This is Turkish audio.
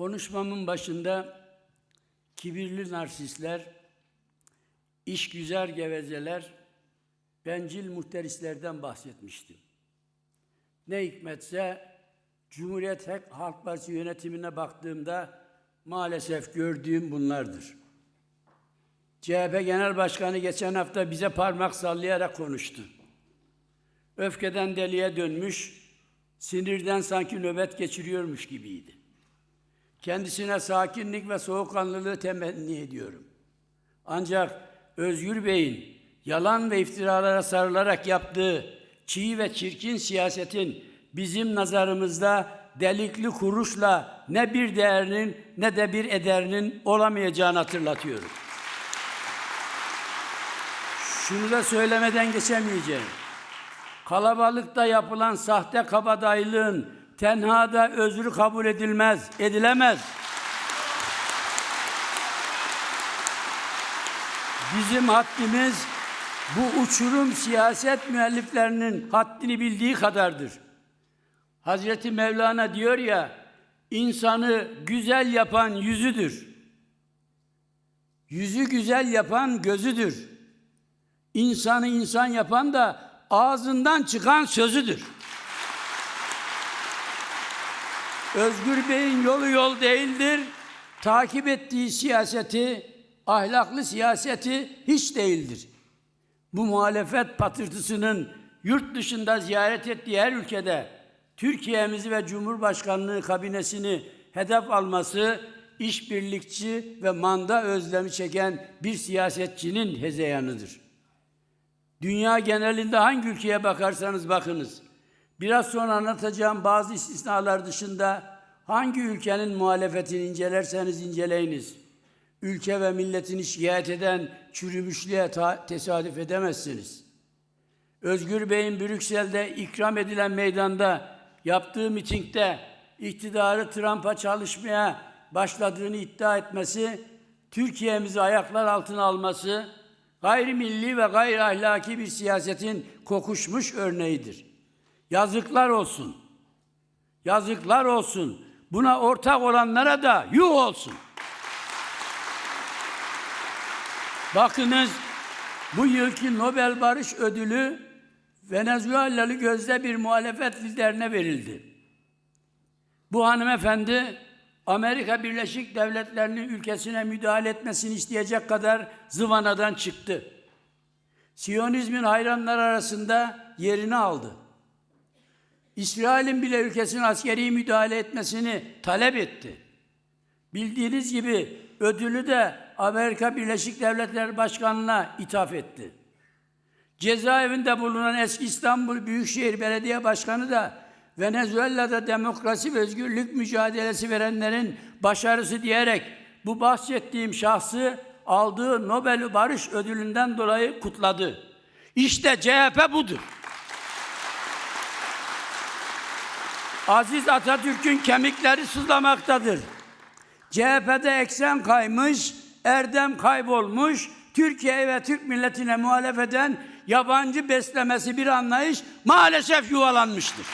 Konuşmamın başında kibirli narsistler, işgüzar gevezeler, bencil muhterislerden bahsetmiştim. Ne hikmetse Cumhuriyet Halk Partisi yönetimine baktığımda maalesef gördüğüm bunlardır. CHP Genel Başkanı geçen hafta bize parmak sallayarak konuştu. Öfkeden deliye dönmüş, sinirden sanki nöbet geçiriyormuş gibiydi. Kendisine sakinlik ve soğukkanlılığı temenni ediyorum. Ancak Özgür Bey'in yalan ve iftiralara sarılarak yaptığı çiğ ve çirkin siyasetin bizim nazarımızda delikli kuruşla ne bir değerinin ne de bir ederinin olamayacağını hatırlatıyorum. Şunu da söylemeden geçemeyeceğim. Kalabalıkta yapılan sahte kabadaylığın tenhada özrü kabul edilmez, edilemez. Bizim haddimiz bu uçurum siyaset müelliflerinin haddini bildiği kadardır. Hazreti Mevlana diyor ya, insanı güzel yapan yüzüdür. Yüzü güzel yapan gözüdür. İnsanı insan yapan da ağzından çıkan sözüdür. Özgür Bey'in yolu yol değildir. Takip ettiği siyaseti, ahlaklı siyaseti hiç değildir. Bu muhalefet patırtısının yurt dışında ziyaret ettiği her ülkede Türkiye'mizi ve Cumhurbaşkanlığı kabinesini hedef alması işbirlikçi ve manda özlemi çeken bir siyasetçinin hezeyanıdır. Dünya genelinde hangi ülkeye bakarsanız bakınız. Biraz sonra anlatacağım bazı istisnalar dışında hangi ülkenin muhalefetini incelerseniz inceleyiniz. Ülke ve milletini şikayet eden çürümüşlüğe tesadüf edemezsiniz. Özgür Bey'in Brüksel'de ikram edilen meydanda yaptığı mitingde iktidarı Trump'a çalışmaya başladığını iddia etmesi, Türkiye'mizi ayaklar altına alması, gayrimilli ve gayri ahlaki bir siyasetin kokuşmuş örneğidir. Yazıklar olsun. Yazıklar olsun. Buna ortak olanlara da yuh olsun. Bakınız bu yılki Nobel Barış Ödülü Venezuelalı gözde bir muhalefet liderine verildi. Bu hanımefendi Amerika Birleşik Devletleri'nin ülkesine müdahale etmesini isteyecek kadar zıvanadan çıktı. Siyonizmin hayranları arasında yerini aldı. İsrail'in bile ülkesine askeri müdahale etmesini talep etti. Bildiğiniz gibi ödülü de Amerika Birleşik Devletleri Başkanı'na ithaf etti. Cezaevinde bulunan eski İstanbul Büyükşehir Belediye Başkanı da Venezuela'da demokrasi ve özgürlük mücadelesi verenlerin başarısı diyerek bu bahsettiğim şahsı aldığı Nobel Barış Ödülü'nden dolayı kutladı. İşte CHP budur. Aziz Atatürk'ün kemikleri sızlamaktadır. CHP'de eksen kaymış, erdem kaybolmuş, Türkiye ve Türk milletine muhalef eden yabancı beslemesi bir anlayış maalesef yuvalanmıştır.